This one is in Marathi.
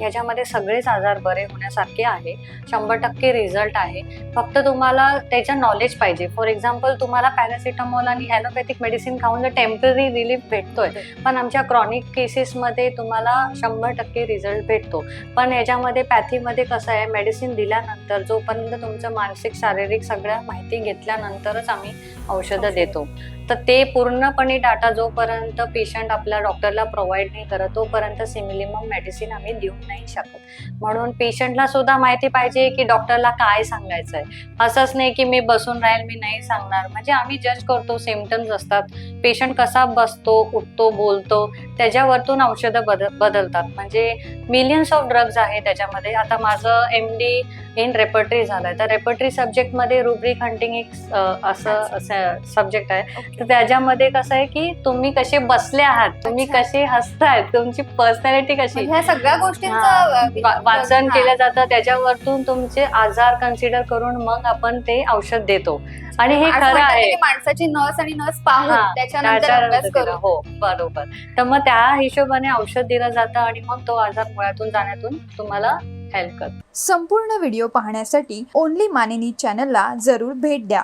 याच्यामध्ये सगळेच आजार बरे होण्यासारखे आहे. शंभर टक्के रिझल्ट आहे. फक्त तुम्हाला त्याचं नॉलेज पाहिजे. फॉर एक्झाम्पल तुम्हाला पॅरासिटामॉल आणि ॲलोपॅथिक मेडिसिन खाऊन जर टेंपररी रिलीफ भेटतोय. पण आमच्या क्रॉनिक केसेसमध्ये तुम्हाला शंभर टक्के रिझल्ट भेटतो. पण याच्यामध्ये पॅथीमध्ये कसं आहे मेडिसिन दिल्यानंतर जोपर्यंत तुमचं मानसिक शारीरिक सगळ्या माहिती घेतल्यानंतरच आम्ही औषधं देतो. तर ते पूर्णपणे डाटा जोपर्यंत पेशंट आपल्या डॉक्टरला प्रोव्हाइड नाही करत तोपर्यंत सिमिलिमम मेडिसिन आम्ही देऊ नाही शकत. म्हणून पेशंटला सुद्धा माहिती पाहिजे की डॉक्टरला काय सांगायचं आहे असंच नाही की मी बसून राहील मी नाही सांगणार. म्हणजे आम्ही जज करतो सिमटम्स असतात. पेशंट कसा बसतो उठतो बोलतो त्याच्यावरतून औषधं बदल बदलतात. म्हणजे मिलियन्स ऑफ ड्रग्ज आहे त्याच्यामध्ये. आता माझं एम डी इन रेपर्टरी झालंय. तर रेपर्टरी सब्जेक्टमध्ये रुब्रिक हंटिंग एक असं सब्जेक्ट आहे. तर त्याच्यामध्ये कसं आहे की तुम्ही कसे बसले आहात तुम्ही. कसे हसतायत तुमची पर्सनॅलिटी कशी? म्हणजे ह्या सगळ्या गोष्टींचं वा- वाचन. केलं जातं त्याच्यावरतून तुमचे आजार कन्सिडर करून मग आपण ते औषध देतो. आणि हे खरं आहे. की माणसाची नस आणि नस पाहून हा, त्याच्यानंतर त्याच्यानंतर अभ्यास दिलं. करू हो बरोबर. तर मग त्या हिशोबाने औषध दिलं जातं आणि मग तो आजार मुळातून जाण्यातून तुम्हाला हेल्प करतो. संपूर्ण व्हिडिओ पाहण्यासाठी ओनली मानिनी चॅनलला जरूर भेट द्या.